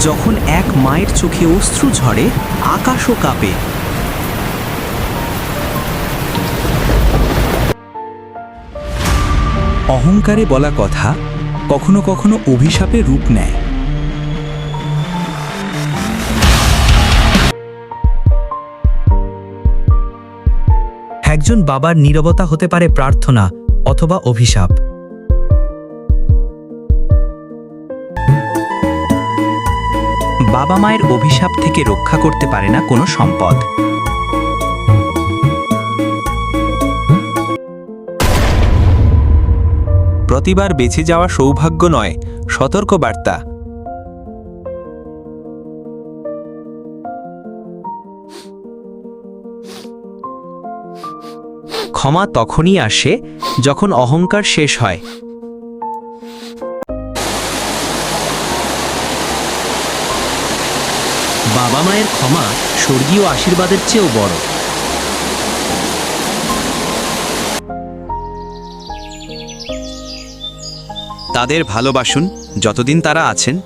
যখন এক মায়ের চোখে অশ্রু ঝরে, আকাশও কাঁপে। অহংকারে বলা কথা কখনো কখনো অভিশাপে রূপ নেয়। একজন বাবার নীরবতা হতে পারে প্রার্থনা অথবা অভিশাপ। বাবা মায়ের অভিশাপ থেকে রক্ষা করতে পারে না কোনো সম্পদ। প্রতিবার বেঁচে যাওয়া সৌভাগ্য নয় সতর্ক বার্তা ক্ষমা তখনই আসে যখন অহংকার শেষ হয়। বাবা মায়ের ক্ষমা স্বর্গীয় আশীর্বাদের চেয়েও বড়। তাদের ভালোবাসুন যতদিন তারা আছেন।